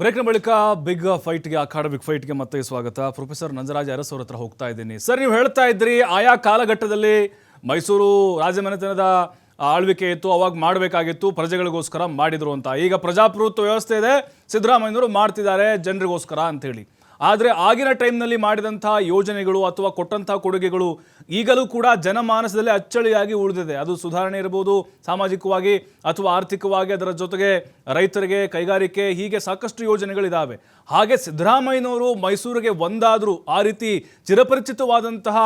ಬ್ರೇಕ್ನ ಬಳಿಕ big ಫೈಟ್ಗೆ academic ಫೈಟ್ಗೆ ಮತ್ತೆ ಸ್ವಾಗತ. ಪ್ರೊಫೆಸರ್ ನಂಜರಾಜ್ ಅರಸ್ ಹತ್ರ ಹೋಗ್ತಾ ಇದ್ದೀನಿ. ಸರ್ ನೀವು ಹೇಳ್ತಾ ಇದ್ರಿ, ಆಯಾ ಕಾಲಘಟ್ಟದಲ್ಲಿ ಮೈಸೂರು ರಾಜಮನೆತನದ ಆಳ್ವಿಕೆ ಇತ್ತು, ಅವಾಗ ಮಾಡಬೇಕಾಗಿತ್ತು, ಪ್ರಜೆಗಳಿಗೋಸ್ಕರ ಮಾಡಿದ್ರು ಅಂತ. ಈಗ ಪ್ರಜಾಪ್ರಭುತ್ವ ವ್ಯವಸ್ಥೆ ಇದೆ, ಸಿದ್ದರಾಮಯ್ಯನವರು ಮಾಡ್ತಿದ್ದಾರೆ, ಜನರಿಗೋಸ್ಕರ ಅಂತೇಳಿ ಆದರೆ ಆಗಿನ ಟೈಮ್ನಲ್ಲಿ ಮಾಡಿದಂಥ ಯೋಜನೆಗಳು ಅಥವಾ ಕೊಟ್ಟಂಥ ಕೊಡುಗೆಗಳು ಈಗಲೂ ಕೂಡ ಜನಮಾನಸದಲ್ಲಿ ಅಚ್ಚಳಿಯಾಗಿ ಉಳಿದಿದೆ. ಅದು ಸುಧಾರಣೆ ಇರ್ಬೋದು, ಸಾಮಾಜಿಕವಾಗಿ ಅಥವಾ ಆರ್ಥಿಕವಾಗಿ, ಅದರ ಜೊತೆಗೆ ರೈತರಿಗೆ ಕೈಗಾರಿಕೆ, ಹೀಗೆ ಸಾಕಷ್ಟು ಯೋಜನೆಗಳಿದ್ದಾವೆ ಹಾಗೆ ಸಿದ್ದರಾಮಯ್ಯನವರು ಮೈಸೂರಿಗೆ ಒಂದಾದರೂ ಆ ರೀತಿ ಚಿರಪರಿಚಿತವಾದಂತಹ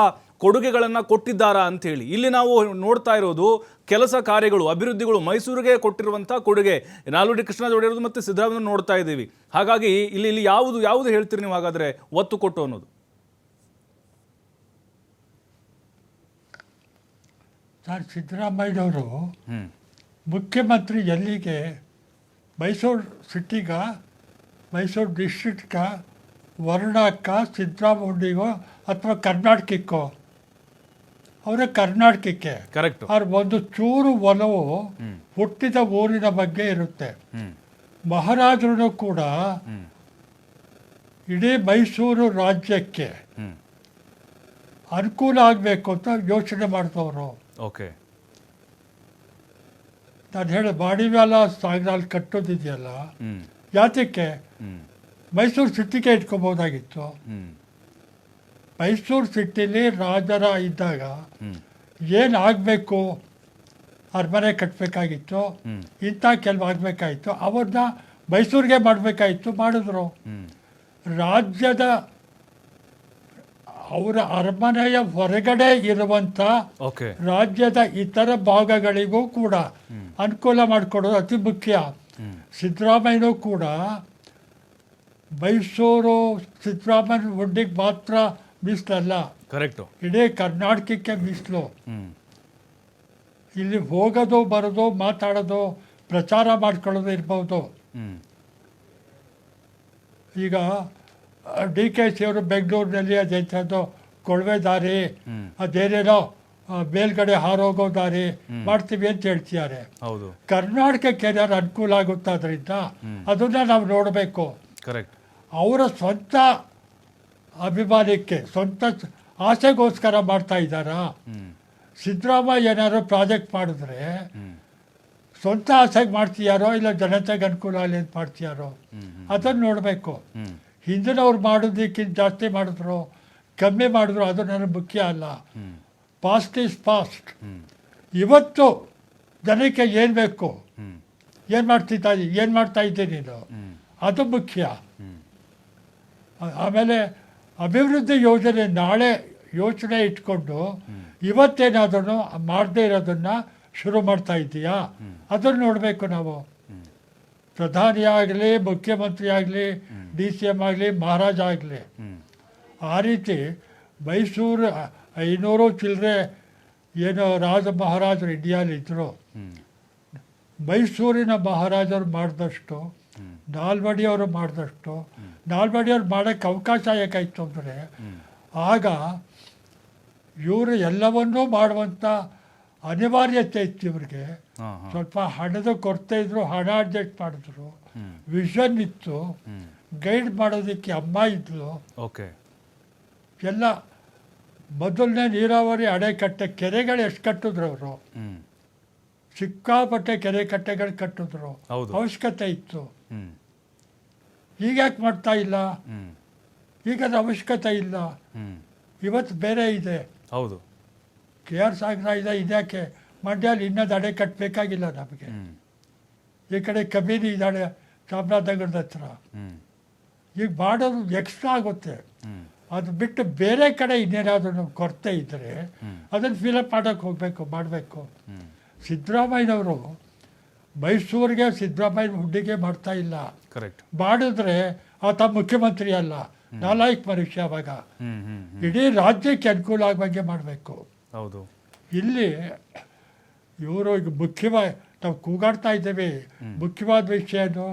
ಕೊಡುಗೆಗಳನ್ನು ಕೊಟ್ಟಿದ್ದಾರಾ ಅಂಥೇಳಿ ಇಲ್ಲಿ ನಾವು ನೋಡ್ತಾ ಇರೋದು ಕೆಲಸ ಕಾರ್ಯಗಳು ಅಭಿವೃದ್ಧಿಗಳು ಮೈಸೂರಿಗೆ ಕೊಟ್ಟಿರುವಂಥ ಕೊಡುಗೆ. ನಾಲ್ವಡಿ ಕೃಷ್ಣ ಜೋಡಿರೋದು ಮತ್ತು ಸಿದ್ದರಾಮಯ್ಯ ನೋಡ್ತಾ ಇದ್ದೀವಿ. ಹಾಗಾಗಿ ಇಲ್ಲಿ ಇಲ್ಲಿ ಯಾವುದು ಯಾವುದು ಹೇಳ್ತೀರಿ ನೀವು ಹಾಗಾದರೆ ಒತ್ತು ಕೊಟ್ಟು ಅನ್ನೋದು? ಸರ್ ಸಿದ್ದರಾಮಯ್ಯನವರು ಹ್ಮ್. ಮುಖ್ಯಮಂತ್ರಿ ಎಲ್ಲಿಗೆ? ಮೈಸೂರು ಸಿಟಿಗ ಮೈಸೂರು ಡಿಸ್ಟ್ರಿಕ್ಟ್ಗ ವರ್ಣಕ್ಕ ಸಿದ್ದರಾಮಯ್ಯಗೋ ಅಥವಾ ಕರ್ನಾಟಕಕ್ಕೋ? ಅವರ ಕರ್ನಾಟಕಕ್ಕೆ. ಕರೆಕ್ಟ್ ಅವ್ರ ಒಂದು ಚೂರು ಒಲವು ಹುಟ್ಟಿದ ಊರಿನ ಬಗ್ಗೆ ಇರುತ್ತೆ. ಮಹಾರಾಜರು ಕೂಡ ಇಡೀ ಮೈಸೂರು ರಾಜ್ಯಕ್ಕೆ ಅನುಕೂಲ ಆಗಬೇಕು ಅಂತ ಯೋಚನೆ ಮಾಡ್ತವ್ರು ಓಕೆ. ನಾನು ಹೇಳಿ ಬಾಡಿವ್ಯಾಲ ಸಾಗರಲ್ಲಿ ಕಟ್ಟೋದಿದೆಯಲ್ಲ. ಯಾತಕ್ಕೆ? ಮೈಸೂರು ಸಿಟಿಗೆ ಇಟ್ಕೋಬೋದಾಗಿತ್ತು. ಮೈಸೂರು ಸಿಟಿಲಿ ರಾಜರ ಇದ್ದಾಗ ಏನು ಆಗಬೇಕು? ಅರಮನೆ ಕಟ್ಟಬೇಕಾಗಿತ್ತು ಇಂಥ ಕೆಲವು ಆಗಬೇಕಾಗಿತ್ತು ಅವ್ರನ್ನ ಮೈಸೂರಿಗೆ ಮಾಡಬೇಕಾಯಿತು ಮಾಡಿದ್ರು. ರಾಜ್ಯದ ಅವರ ಅರಮನೆಯ ಹೊರಗಡೆ ಇರುವಂಥ ರಾಜ್ಯದ ಇತರ ಭಾಗಗಳಿಗೂ ಕೂಡ ಅನುಕೂಲ ಮಾಡಿಕೊಡೋದು ಅತಿ ಮುಖ್ಯ. ಸಿದ್ದರಾಮಯ್ಯನೂ ಕೂಡ ಮೈಸೂರು ಸಿದ್ದರಾಮಯ್ಯ ಹುಡ್ಡಿಗೆ ಮಾತ್ರ ಮೀಸಲಲ್ಲ ಕರೆಕ್ಟು ಇಡೀ ಕರ್ನಾಟಕಕ್ಕೆ ಮೀಸಲು. ಇಲ್ಲಿ ಹೋಗೋದು ಬರೋದು ಮಾತಾಡೋದು ಪ್ರಚಾರ ಮಾಡ್ಕೊಳ್ಳೋದು ಇರ್ಬೋದು. ಈಗ ಡಿ ಕೆ ಸಿ ಅವರು ಬೆಂಗಳೂರಿನಲ್ಲಿ ಅದೇಂಥದ್ದು ಕೊಳವೆ ದಾರಿ ಅದೇನೇನೋ ಮೇಲ್ಗಡೆ ಹಾರೋಗೋ ದಾರಿ ಮಾಡ್ತೀವಿ ಅಂತ ಹೇಳ್ತಿದ್ದಾರೆ. ಹೌದು. ಕರ್ನಾಟಕಕ್ಕೆ ಏನಾದ್ರು ಅನುಕೂಲ ಆಗುತ್ತಾದ್ರಿಂದ ಅದನ್ನ ನಾವು ನೋಡಬೇಕು. ಕರೆಕ್ಟ್ ಅವರ ಸ್ವಂತ ಅಭಿಮಾನಕ್ಕೆ ಸ್ವಂತ ಆಸೆಗೋಸ್ಕರ ಮಾಡ್ತಾ ಇದ್ದಾರಾ? ಸಿದ್ದರಾಮಯ್ಯ ಏನಾದ್ರು ಪ್ರಾಜೆಕ್ಟ್ ಮಾಡಿದ್ರೆ ಸ್ವಂತ ಆಸೆಗೆ ಮಾಡ್ತೀಯಾರೋ ಇಲ್ಲ ಜನತೆಗೆ ಅನುಕೂಲ ಆಗಲಿ ಅಂತ ಮಾಡ್ತೀಯಾರೋ? ಅದನ್ನು ನೋಡಬೇಕು. ಹಿಂದಿನವ್ರು ಮಾಡೋದಕ್ಕಿಂತ ಜಾಸ್ತಿ ಮಾಡಿದ್ರು, ಕಮ್ಮಿ ಮಾಡಿದ್ರು, ಅದು ನನಗೆ ಮುಖ್ಯ ಅಲ್ಲ. ಪಾಸ್ಟ್ ಈಸ್ ಪಾಸ್ಟ್ ಇವತ್ತು ಜನಕ್ಕೆ ಏನು ಬೇಕು? ಏನು ಮಾಡ್ತಿದ್ದ, ಏನು ಮಾಡ್ತಾ ಇದ್ದೀನಿ ನೀನು? ಅದು ಮುಖ್ಯ. ಆಮೇಲೆ ಅಭಿವೃದ್ಧಿ ಯೋಜನೆ ನಾಳೆ ಯೋಚನೆ ಇಟ್ಕೊಂಡು ಇವತ್ತೇನಾದ್ರೂ ಮಾಡದೇ ಇರೋದನ್ನು ಶುರು ಮಾಡ್ತಾ ಇದ್ದೀಯಾ? ಅದನ್ನು ನೋಡಬೇಕು ನಾವು. ಪ್ರಧಾನಿ ಆಗಲಿ ಮುಖ್ಯಮಂತ್ರಿ ಆಗಲಿ ಡಿ ಸಿ ಎಂ ಆಗಲಿ ಮಹಾರಾಜ ಆಗಲಿ. ಆ ರೀತಿ ಮೈಸೂರು ಐನೂರು ಚಿಲ್ಲರೆ ಏನೋ ರಾಜ ಮಹಾರಾಜರು ಇಂಡಿಯಾಲಿದ್ದರು ಮೈಸೂರಿನ ಮಹಾರಾಜರು ಮಾಡಿದಷ್ಟು ನಾಲ್ವಡಿಯವರು ಮಾಡಿದಷ್ಟು ನಾಲ್ವಡಿಯವ್ರು ಮಾಡೋಕ್ಕೆ ಅವಕಾಶ ಯಾಕಾಯಿತು ಅಂದರೆ ಆಗ ಇವರು ಎಲ್ಲವನ್ನೂ ಮಾಡುವಂಥ ಅನಿವಾರ್ಯತೆ ಇತ್ತು ಇವ್ರಿಗೆ. ಸ್ವಲ್ಪ ಹಣದ ಕೊರತೆ ಇದ್ರು ಹಣ ಅಡ್ಜಸ್ಟ್ ಮಾಡಿದ್ರು. ವಿಷನ್ ಇತ್ತು. ಗೈಡ್ ಮಾಡೋದಕ್ಕೆ ಅಮ್ಮ ಇದ್ಲು. ಓಕೆ. ಎಲ್ಲ ಮೊದಲನೇ ನೀರಾವರಿ ಅಣೆಕಟ್ಟೆ ಕೆರೆಗಳು ಎಷ್ಟು ಕಟ್ಟಿದ್ರು ಅವರು? ಸಿಕ್ಕಾಪಟ್ಟೆ ಕೆರೆ ಕಟ್ಟೆಗಳು ಕಟ್ಟಿದ್ರು. ಅವಶ್ಯಕತೆ ಇತ್ತು. ಈಗ ಯಾಕೆ ಮಾಡ್ತಾ ಇಲ್ಲ? ಈಗ ಅದು ಅವಶ್ಯಕತೆ ಇಲ್ಲ. ಇವತ್ತು ಬೇರೆ ಇದೆ. ಹೌದು. ಕೆ ಆರ್ ಸಾಗರ ಇದೆ ಇದ್ಯಾಕೆ? ಮಂಡ್ಯಲ್ಲಿ ಇನ್ನೊಂದು ಅಡೆ ಕಟ್ಟಬೇಕಾಗಿಲ್ಲ ನಮಗೆ. ಈ ಕಡೆ ಕಬೀರಿ ಇದ್ದಾಳೆ ಚಾಮರಾಜನಗರದ ಹತ್ರ. ಈಗ ಮಾಡೋದು ಎಕ್ಸ್ಟ್ರಾ ಆಗುತ್ತೆ. ಅದು ಬಿಟ್ಟು ಬೇರೆ ಕಡೆ ಇನ್ನೇನಾದ್ರೂ ಕೊರತೆ ಇದ್ದರೆ. ಅದನ್ನು ಫಿಲಪ್ ಮಾಡೋಕ್ಕೆ ಹೋಗಬೇಕು ಮಾಡಬೇಕು. ಸಿದ್ಧರಾಮಯ್ಯನವರು ಸಿದ್ದರಾಮಯ್ಯನವರು ಮೈಸೂರಿಗೆ ಸಿದ್ದರಾಮಯ್ಯ ಹುಡ್ಡಿಗೆ ಮಾಡ್ತಾ ಇಲ್ಲ. ಕರೆಕ್ಟ್ ಮಾಡಿದ್ರೆ ಆತ ಮುಖ್ಯಮಂತ್ರಿ ಅಲ್ಲ ನಾಲಾಯಕ್ ಮನುಷ್ಯ ಅವಾಗ ಇಡೀ ರಾಜ್ಯಕ್ಕೆ ಅನುಕೂಲ ಆಗುವಂಗೆ ಮಾಡಬೇಕು. ಹೌದು. ಇಲ್ಲಿ ಇವರು ಈಗ ಮುಖ್ಯವಾಗಿ ನಾವು ಕೂಗಾಡ್ತಾ ಇದ್ದೇವೆ. ಮುಖ್ಯವಾದ ವಿಷಯ ಏನು?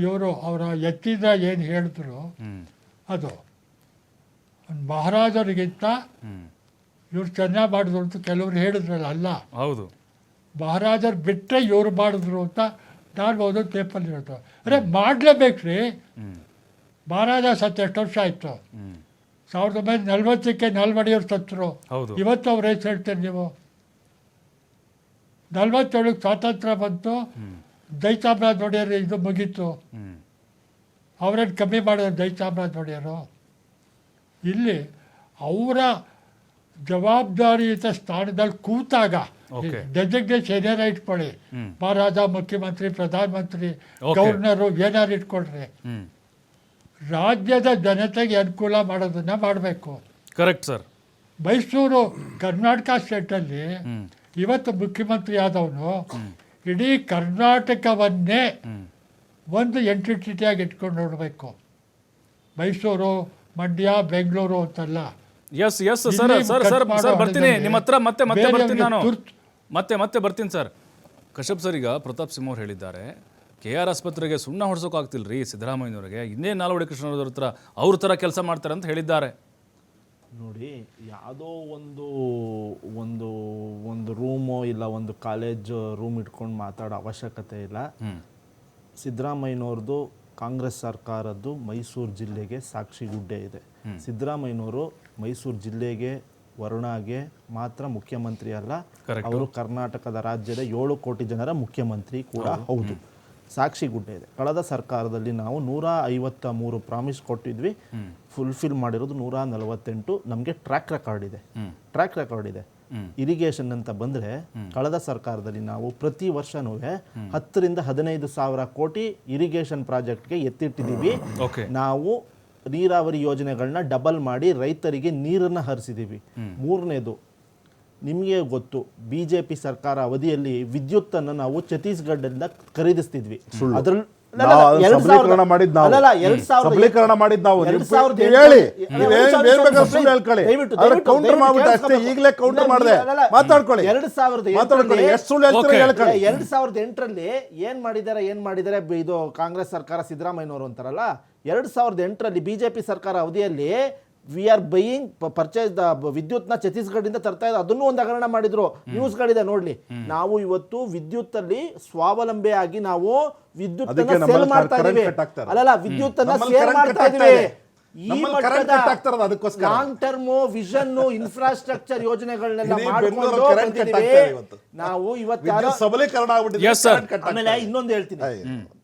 ಇವರು ಅವರ ಎತ್ತಿದ ಏನು ಹೇಳಿದ್ರು? ಅದು ಮಹಾರಾಜರಿಗಿಂತ ಇವ್ರು ಚೆನ್ನಾಗಿ ಮಾಡಿದ್ರು ಅಂತ ಕೆಲವರು ಹೇಳಿದ್ರಲ್ಲ ಅಲ್ಲ? ಹೌದು. ಮಹಾರಾಜರು ಬಿಟ್ಟರೆ ಇವರು ಮಾಡಿದ್ರು ಅಂತ ನಾನು ಓದೋದು ಪೇಪರ್ ಇರೋದು ಅರೆ ಮಾಡಲೇಬೇಕ್ರಿ. ಮಹಾರಾಜ ಸತ್ತು ಎಷ್ಟು ವರ್ಷ ಆಯಿತು. ಸಾವಿರದ ಒಂಬೈನೂರ ನಲ್ವತ್ತಕ್ಕೆ ನಲ್ವಡಿಯವ್ರು ಸತ್ತರು. ಇವತ್ತು ಅವ್ರು ಏನು ಹೇಳ್ತೀರಿ ನೀವು? ನಲ್ವತ್ತೇಳಕ್ಕೆ ಸ್ವಾತಂತ್ರ್ಯ ಬಂತು. ದೈತಾಮ್ರಾಜ್ ಒಡೆಯರು ಇದು ಮುಗೀತು. ಅವರೇನು ಕಮ್ಮಿ ಮಾಡಿದ್ರು ದೈತಾಮ್ರಾಜ್ ಒಡೆಯರು ಇಲ್ಲಿ ಅವರ ಜವಾಬ್ದಾರಿಯುತ ಸ್ಥಾನದಲ್ಲಿ ಕೂತಾಗ. ಡೆಸಿಗ್ನೇಷನ್ ಏನಾರ ಇಟ್ಕೊಳ್ಳಿ. ಮಹಾರಾಜ ಮುಖ್ಯಮಂತ್ರಿ ಪ್ರಧಾನಮಂತ್ರಿ. ಗವರ್ನರು ಏನಾರು ಇಟ್ಕೊಳ್ರಿ. ರಾಜ್ಯದ ಜನತೆಗೆ ಅನುಕೂಲ ಮಾಡೋದನ್ನ ಮಾಡಬೇಕು. ಕರೆಕ್ಟ್ ಸರ್ ಮೈಸೂರು ಕರ್ನಾಟಕ ಸ್ಟೇಟಲ್ಲಿ ಇವತ್ತು ಮುಖ್ಯಮಂತ್ರಿ ಆದವನು ಇಡೀ ಕರ್ನಾಟಕವನ್ನೇ ಒಂದು ಎಂಟ್ರಿಟಿಟಿಯಾಗಿ ಇಟ್ಕೊಂಡು ನೋಡಬೇಕು. ಮೈಸೂರು ಮಂಡ್ಯ ಬೆಂಗಳೂರು ಅಂತಲ್ಲ. Yes yes sir sir sir sir ಬರ್ತೀನಿ. ನಿಮ್ಮ ಹತ್ರ ಮತ್ತೆ ಮತ್ತೆ ಬರ್ತೀನಿ ನಾನು. ಮತ್ತೆ ಮತ್ತೆ ಬರ್ತೀನಿ ಸರ್ ಕಶ್ಯಪ್ ಸರ್ ಈಗ ಪ್ರತಾಪ್ ಸಿಂಹ ಅವ್ರು ಹೇಳಿದ್ದಾರೆ ಕೆ ಆರ್ ಆಸ್ಪತ್ರೆಗೆ ಸುಣ್ಣ ಹೊಡ್ಸೋಕ್ಕಾಗ್ತಿಲ್ಲ ರೀ ಸಿದ್ದರಾಮಯ್ಯನವರಿಗೆ. ಇನ್ನೇ ನಾಲ್ವಡಿ ಕೃಷ್ಣವ್ರ ಹತ್ರ ಅವ್ರ ಥರ ಕೆಲಸ ಮಾಡ್ತಾರೆ ಅಂತ ಹೇಳಿದ್ದಾರೆ. ನೋಡಿ ಯಾವುದೋ ಒಂದು ಒಂದು ಒಂದು ರೂಮು ಇಲ್ಲ ಒಂದು ಕಾಲೇಜ್ ರೂಮ್ ಇಟ್ಕೊಂಡು ಮಾತಾಡೋ ಅವಶ್ಯಕತೆ ಇಲ್ಲ. ಸಿದ್ದರಾಮಯ್ಯನವ್ರದ್ದು ಕಾಂಗ್ರೆಸ್ ಸರ್ಕಾರದ್ದು ಮೈಸೂರು ಜಿಲ್ಲೆಗೆ ಸಾಕ್ಷಿ ಗುಡ್ಡೆ ಇದೆ. ಸಿದ್ದರಾಮಯ್ಯನವರು ಮೈಸೂರು ಜಿಲ್ಲೆಗೆ ವರುಣಾಗೆ ಮಾತ್ರ ಮುಖ್ಯಮಂತ್ರಿ ಅಲ್ಲ ಅವರು ಕರ್ನಾಟಕದ ರಾಜ್ಯದ ಏಳು ಕೋಟಿ ಜನರ ಮುಖ್ಯಮಂತ್ರಿ ಕೂಡ ಹೌದು. ಸಾಕ್ಷಿ ಗುಡ್ಡೆ ಇದೆ. ಕಳೆದ ಸರ್ಕಾರದಲ್ಲಿ ನಾವು ನೂರ ಐವತ್ತ ಮೂರು ಪ್ರಾಮಿಸ್ ಕೊಟ್ಟಿದ್ವಿ. ಫುಲ್ಫಿಲ್ ಮಾಡಿರೋದು ನೂರ ನಲವತ್ತೆಂಟು. ನಮಗೆ ಟ್ರ್ಯಾಕ್ ರೆಕಾರ್ಡ್ ಇದೆ. ಟ್ರ್ಯಾಕ್ ರೆಕಾರ್ಡ್ ಇದೆ. ಇರಿಗೇಷನ್ ಅಂತ ಬಂದ್ರೆ ಕಳೆದ ಸರ್ಕಾರದಲ್ಲಿ ನಾವು ಪ್ರತಿ ವರ್ಷನೂ ಹತ್ತರಿಂದ ಹದಿನೈದು ಸಾವಿರ ಕೋಟಿ ಇರಿಗೇಷನ್ ಪ್ರಾಜೆಕ್ಟ್ಗೆ ಎತ್ತಿಟ್ಟಿದ್ದೀವಿ. ಎತ್ತಿಟ್ಟಿದೀವಿ ನಾವು ನೀರಾವರಿ ಯೋಜನೆಗಳನ್ನ ಡಬಲ್ ಮಾಡಿ ರೈತರಿಗೆ ನೀರನ್ನ ಹರಿಸಿದ್ದೀವಿ. ಮೂರನೇದು ನಿಮಗೆ ಗೊತ್ತು ಬಿಜೆಪಿ ಸರ್ಕಾರ ಅವಧಿಯಲ್ಲಿ ವಿದ್ಯುತ್ ಅನ್ನು ನಾವು ಛತ್ತೀಸ್ಗಢದಿಂದ ಖರೀದಿಸ್ತಿದ್ವಿ. ಅದ್ರಲ್ಲಿ ಸಬಲೀಕರಣ ನಾವು. ಸಬಲೀಕರಣ ನಾವು. ಹೇಳಿ. ಹೇಳ್ಕೊಳ್ಳಿ. ಮಾಡ್ಬಿಟ್ಟು ಅಷ್ಟೇ, ಈಗ್ಲೇ ಕೌಂಟರ್ ಮಾಡ್ದೆ. ಮಾತಾಡ್ಕೊಳ್ಳಿ. ಎರಡ್ ಸಾವಿರದ ಮಾತಾಡ್ಕೊಳ್ಳಿ. ಎಷ್ಟು ಸುಳ್ಳು ಹೇಳ್ತೀರೋ ಹೇಳ್ಕೊಳ್ಳಿ. ಎರಡ್ ಸಾವಿರದ ಎಂಟರಲ್ಲಿ ಏನ್ ಮಾಡಿದ್ದಾರೆ ಏನ್ ಮಾಡಿದ್ದಾರೆ ಇದು ಕಾಂಗ್ರೆಸ್ ಸರ್ಕಾರ ಸಿದ್ದರಾಮಯ್ಯನವರು ಅಂತಾರಲ್ಲ ಎರಡ್ ಸಾವಿರದ ಎಂಟರಲ್ಲಿ ಬಿಜೆಪಿ ಸರ್ಕಾರ ಅವಧಿಯಲ್ಲಿ we are buying purchase the ವಿದ್ಯುತ್ನ ಛತ್ತೀಸ್ಗಢದಿಂದ ತರ್ತಾ ಇದ್ದ ಅದನ್ನು ಒಂದು ಹಗರಣ ಮಾಡಿದ್ರು. ನ್ಯೂಸ್ಗಳಿದೆ ನೋಡ್ಲಿ. ನಾವು ಇವತ್ತು ವಿದ್ಯುತ್ ಅಲ್ಲಿ ಸ್ವಾವಲಂಬಿ ಆಗಿ ನಾವು ವಿದ್ಯುತ್ ಸೇಲ್ ಮಾಡ್ತಾ ಇದೀವಿ. ಅಲ್ಲಲ್ಲ ವಿದ್ಯುತ್ ಅನ್ನ ಸೇಲ್ ಮಾಡ್ತಾ ಇದೀವಿ ಈ. ಲಾಂಗ್ ಟರ್ಮ್ ವಿಷನ್ ಇನ್ಫ್ರಾಸ್ಟ್ರಕ್ಚರ್ ಯೋಜನೆಗಳನ್ನೆಲ್ಲ ಮಾಡಿಕೊಂಡು. ನಾವು ಇವತ್ತು ಸಬಲೀಕರಣ ಆಮೇಲೆ. ಇನ್ನೊಂದು ಹೇಳ್ತೀನಿ.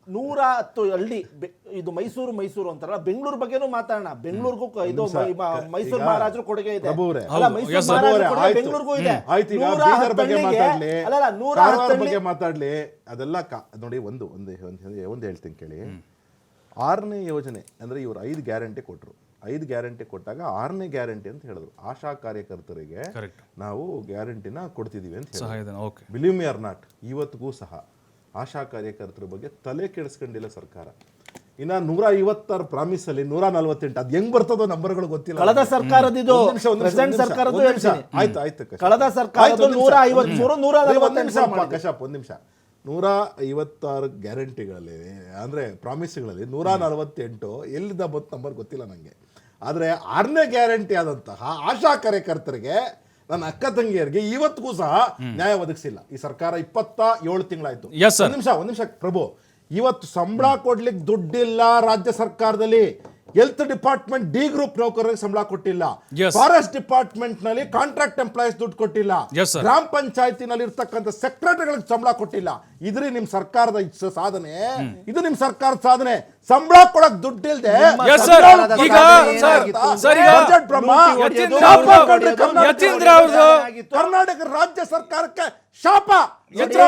ನೂರ ಹತ್ತು ಹಳ್ಳಿ ಬೆ- ಇದು ಮೈಸೂರು ಮೈಸೂರು ಅಂತಾರಲ್ಲ ಬೆಂಗಳೂರು ಬಗ್ಗೆನೂ ಮಾತಾಡೋಣ. ಬೆಂಗಳೂರಿಗೂ ಇದು ಮೈಸೂರು ಮಹಾರಾಜರು ಕೊಡುಗೆ ಇದೆ. ಅಲ್ಲ ಮೈಸೂರು. ಮಹಾರಾಜರ. ಬೆಂಗಳೂರಿಗೂ ಇದೆ. ಆಯ್ತು ಈಗ ನೂರ ಬಗ್ಗೆ ಮಾತಾಡ್ಲಿ. ಅದೆಲ್ಲ ಕಾ- ನೋಡಿ ಒಂದು ಒಂದು ಒಂದು ಒಂದು ಹೇಳ್ತೀನಿ ಕೇಳಿ. ಆರನೇ ಯೋಜನೆ ಅಂದ್ರೆ ಇವರು ಐದು ಗ್ಯಾರಂಟಿ ಕೊಟ್ಟರು ಐದು ಗ್ಯಾರಂಟಿ ಕೊಟ್ಟಾಗ ಆರನೇ ಗ್ಯಾರಂಟಿ ಅಂತ ಹೇಳಿದ್ರು. ಆಶಾ ಕಾರ್ಯಕರ್ತರಿಗೆ ಕರೆಕ್ಟ್ ನಾವು ಗ್ಯಾರಂಟಿನ ಕೊಡ್ತಿದೀವಿ ಅಂತ ಹೇಳಿ ಬಿಲೀವ್ ಮಿ ಆರ್ ನಾಟ್ ಇವತ್ತಿಗೂ ಸಹ ಆಶಾ ಕಾರ್ಯಕರ್ತರ ಬಗ್ಗೆ ತಲೆ ಕೆಡಿಸ್ಕೊಂಡಿಲ್ಲ ಸರ್ಕಾರ ಇನ್ನ ನೂರ ಐವತ್ತಾರು ಪ್ರಾಮಿಸ್ ಅಲ್ಲಿ ನೂರ ನಲವತ್ತೆಂಟು ಅದ್ ಹೆಂಗ್ ಬರ್ತದೋ ನಂಬರ್ಗಳು ಗೊತ್ತಿಲ್ಲ ಕಳೆದ ಸರ್ಕಾರದಿದು ಪ್ರೆಸೆಂಟ್ ಸರ್ಕಾರದ್ದು. ಆಯ್ತು ಆಯ್ತು. ಕಳೆದ ಸರ್ಕಾರದ. ನೂರ ಐವತ್ಮೂರು, ನೂರ ಒಂದ್ ನಿಮಿಷ ಮಾಡಿದೆ. ಒಂದ್ ನಿಮಿಷ ನೂರ ಐವತ್ತಾರು ಗ್ಯಾರಂಟಿಗಳಲ್ಲಿ ಅಂದ್ರೆ ಪ್ರಾಮಿಸ್ಗಳಲ್ಲಿ ನೂರ ನಲವತ್ತೆಂಟು ಎಲ್ಲಿದ್ದ ಬಂತು ನಂಬರ್ ಗೊತ್ತಿಲ್ಲ ನಂಗೆ ಆದ್ರೆ ಆರನೇ ಗ್ಯಾರಂಟಿ ಆದಂತಹ ಆಶಾ ಕಾರ್ಯಕರ್ತರಿಗೆ ನನ್ನ ಅಕ್ಕ ತಂಗಿಯರಿಗೆ ಇವತ್ತಿಗೂ ಸಹ ನ್ಯಾಯ ಒದಗಿಸಿಲ್ಲ. ಈ ಸರ್ಕಾರ ಇಪ್ಪತ್ತ ಏಳು ತಿಂಗಳಾಯ್ತು. ಒಂದ್ ನಿಮಿಷ ಒಂದ್ ನಿಮಿಷ ಪ್ರಭು ಇವತ್ತು ಸಂಬಳ ಕೊಡ್ಲಿಕ್ಕೆ ದುಡ್ಡಿಲ್ಲ ರಾಜ್ಯ ಸರ್ಕಾರದಲ್ಲಿ. ಹೆಲ್ತ್ ಡಿಪಾರ್ಟ್ಮೆಂಟ್ ಡಿ ಗ್ರೂಪ್ ನೌಕರರಿಗೆ ಸಂಬಳ ಕೊಟ್ಟಿಲ್ಲ. ಫಾರೆಸ್ಟ್ ಡಿಪಾರ್ಟ್ಮೆಂಟ್ನಲ್ಲಿ ಕಾಂಟ್ರಾಕ್ಟ್ ಎಂಪ್ಲಾಯೀಸ್ ದುಡ್ಡು ಕೊಟ್ಟಿಲ್ಲ. ಗ್ರಾಮ ಪಂಚಾಯತಿನಲ್ಲಿ ಇರ್ತಕ್ಕಂಥ ಸೆಕ್ರೆಟರಿಗಳಿಗೆ ಸಂಬಳ ಕೊಟ್ಟಿಲ್ಲ. ಇದ್ರಿ ನಿಮ್ ಸರ್ಕಾರದ ಸಾಧನೆ. ಇದು ನಿಮ್ ಸರ್ಕಾರದ ಸಾಧನೆ. ಸಂಬಳ ಕೊಡಕ್ ದುಡ್ಡಿಲ್ದೆ ಯತೀಂದ್ರ ಕರ್ನಾಟಕ ಕರ್ನಾಟಕ ರಾಜ್ಯ ಸರ್ಕಾರಕ್ಕೆ ಶಾಪ. ಶಾಪ.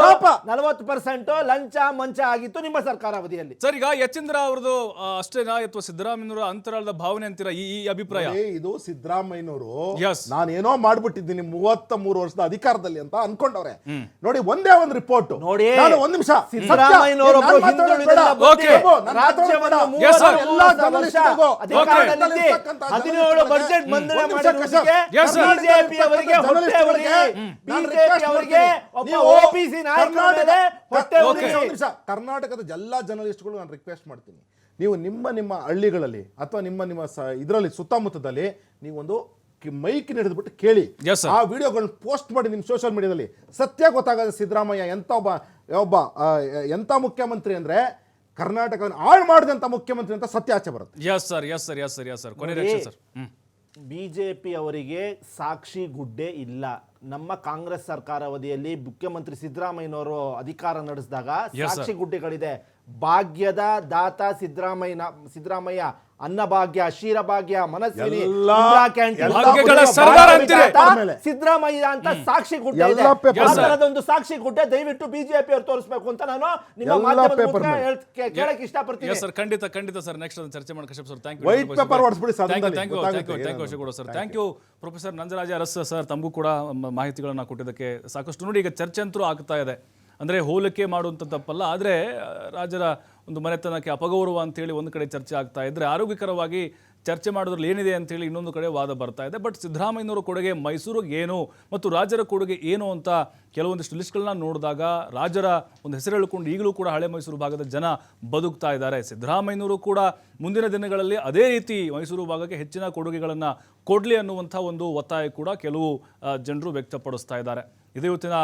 ಶಾಪ. ನಲವತ್ತು ಪರ್ಸೆಂಟ್ ಲಂಚ ಮಂಚ ಆಗಿತ್ತು ನಿಮ್ಮ ಸರ್ಕಾರ ಅವಧಿಯಲ್ಲಿ. ಸರ್ ಈಗ ಯತೀಂದ್ರ ಅವ್ರದ್ದು ಆ, ಅಷ್ಟೇನಾ? ಅಥವಾ ಸಿದ್ದರಾಮಯ್ಯನವರ ಅಂತರಾಳದ ಭಾವನೆ ಅಂತೀರಾ ಈ ಅಭಿಪ್ರಾಯ? ಇದು ಸಿದ್ದರಾಮಯ್ಯನವರು. ನಾನೇನೋ ಮಾಡ್ಬಿಟ್ಟಿದ್ದೀನಿ ಮೂವತ್ತ ಮೂರು ವರ್ಷದ ಅಧಿಕಾರದಲ್ಲಿ ಅಂತ ಅನ್ಕೊಂಡವ್ರೆ. ನೋಡಿ ಒಂದೇ ಒಂದು ರಿಪೋರ್ಟ್ ನೋಡಿ, ನಾನು ಒಂದ್ ನಿಮಿಷ. ಹದಿನೇಳು ಜರ್ನಲಿಸ್ಟ್ಗಳಿಗೆ ಮಂಡನೆ ಮಾಡಿರುವುದಕ್ಕೆ ಬಿಜೆಪಿ ಅವರಿಗೆ ಹೊಟ್ಟೆ ಅವರಿಗೆ ಒಬ್ಬ ಓಬಿಸಿ ನಾಯಕರ ಮೇಲೆ ಹೊಟ್ಟೆ. ಕರ್ನಾಟಕದ ಎಲ್ಲಾ ಜರ್ನಲಿಸ್ಟ್ಗಳು ನಾನು ರಿಕ್ವೆಸ್ಟ್ ಮಾಡ್ತೀನಿ. ನೀವು ನಿಮ್ಮ ನಿಮ್ಮ ಹಳ್ಳಿಗಳಲ್ಲಿ ಅಥವಾ ನಿಮ್ಮ ನಿಮ್ಮ ಇದರಲ್ಲಿ ಸುತ್ತಮುತ್ತದಲ್ಲಿ ನೀವೊಂದು ಮೈಕ್ ಹಿಡಿದ್ಬಿಟ್ಟು ಕೇಳಿ. ಆ ವಿಡಿಯೋಗಳನ್ನ ಪೋಸ್ಟ್ ಮಾಡಿ ನಿಮ್ಮ ಸೋಷಿಯಲ್ ಮೀಡಿಯಾದಲ್ಲಿ ಸತ್ಯ ಗೊತ್ತಾಗದ ಸಿದ್ದರಾಮಯ್ಯ ಎಂತ ಒಬ್ಬ ಒಬ್ಬ ಎಂತ ಮುಖ್ಯಮಂತ್ರಿ ಅಂದ್ರೆ ಕರ್ನಾಟಕವನ್ನು ಹಾಳು ಮಾಡಿದಂತ ಮುಖ್ಯಮಂತ್ರಿ ಅಂತ ಸತ್ಯ ಆಚೆ ಬರುತ್ತೆ. Yes sir yes sir yes sir yes sir. ಕೊನೆ ನೋಡಿ, ಬಿಜೆಪಿ ಅವರಿಗೆ ಸಾಕ್ಷಿ ಗುಡ್ಡೆ ಇಲ್ಲ. ನಮ್ಮ ಕಾಂಗ್ರೆಸ್ ಸರ್ಕಾರ ಅವಧಿಯಲ್ಲಿ ಮುಖ್ಯಮಂತ್ರಿ ಸಿದ್ದರಾಮಯ್ಯನವರು ಅಧಿಕಾರ ನಡೆಸಿದಾಗ ಸಾಕ್ಷಿ ಗುಡ್ಡೆಗಳಿದೆ. ಭಾಗ್ಯದ ದಾತ ಸಿದ್ದರಾಮಯ್ಯ ಸಿದ್ದರಾಮಯ್ಯ ಅನ್ನಭಾಗ್ಯ ಕ್ಷೀರಭಾಗ್ಯ ಅಂತೀರಿ. ಸಿದ್ದರಾಮಯ್ಯ ಅಂತ ಸಾಕ್ಷಿ ಗುಡ್ಡೆ ಒಂದು ಸಾಕ್ಷಿ ಗುಡ್ಡೆ ದಯವಿಟ್ಟು ಬಿಜೆಪಿ ಅವರು ತೋರಿಸಬೇಕು ಅಂತ ನಾನು ನಿಮ್ಮ ಕೇಳಕ್ ಇಷ್ಟಪಡ್ತೀನಿ. ಎಸ್ ಸರ್ ಖಂಡಿತ ಖಂಡಿತ ಸರ್ ನೆಕ್ಸ್ಟ್ ಅದನ್ನ ಚರ್ಚೆ ಮಾಡಿ Kashyap sir thank you white paper ಹೊಡ್ಸ್ಬಿಡಿ sir thank you thank you thank you ಏನಾದ್ರು. Ashok sir thank you professor Nanjaraja Aras sir ತಮಗೂ ಕೂಡ ಮಾಹಿತಿಗಳನ್ನು ಮಾಹಿತಿಗಳನ್ನ ಕೊಟ್ಟಿದ್ದಕ್ಕೆ ಸಾಕಷ್ಟು ನೋಡಿ. ಈಗ ಚರ್ಚೆ ಅಂತೂ ಆಗ್ತಾ ಇದೆ. ಅಂದರೆ ಹೋಲಿಕೆ ಮಾಡುವಂಥ ತಪ್ಪಲ್ಲ. ಆದರೆ ರಾಜರ ಒಂದು ಮನೆತನಕ್ಕೆ ಅಪಗೌರವ ಅಂತೇಳಿ ಒಂದು ಕಡೆ ಚರ್ಚೆ ಆಗ್ತಾ ಇದ್ದರೆ ಆರೋಗ್ಯಕರವಾಗಿ ಚರ್ಚೆ ಮಾಡೋದ್ರಲ್ಲಿ ಏನಿದೆ ಅಂತೇಳಿ ಇನ್ನೊಂದು ಕಡೆ ವಾದ ಬರ್ತಾ ಇದೆ. ಬಟ್ ಸಿದ್ದರಾಮಯ್ಯನವರ ಕೊಡುಗೆ ಮೈಸೂರಿಗೆ ಏನು ಮತ್ತು ರಾಜರ ಕೊಡುಗೆ ಏನು ಅಂತ ಕೆಲವೊಂದಿಷ್ಟು ಲಿಸ್ಟ್ಗಳನ್ನ ನೋಡಿದಾಗ ರಾಜರ ಒಂದು ಹೆಸರು ಹೇಳ್ಕೊಂಡು ಈಗಲೂ ಕೂಡ ಹಳೆ ಮೈಸೂರು ಭಾಗದ ಜನ ಬದುಕ್ತಾ ಇದ್ದಾರೆ. ಸಿದ್ದರಾಮಯ್ಯನವರು ಕೂಡ ಮುಂದಿನ ದಿನಗಳಲ್ಲಿ ಅದೇ ರೀತಿ ಮೈಸೂರು ಭಾಗಕ್ಕೆ ಹೆಚ್ಚಿನ ಕೊಡುಗೆಗಳನ್ನು ಕೊಡಲಿ ಅನ್ನುವಂಥ ಒಂದು ಒತ್ತಾಯ ಕೂಡ ಕೆಲವು ಜನರು ವ್ಯಕ್ತಪಡಿಸ್ತಾ ಇದ್ದಾರೆ. ಇದೇ ಇವತ್ತಿನ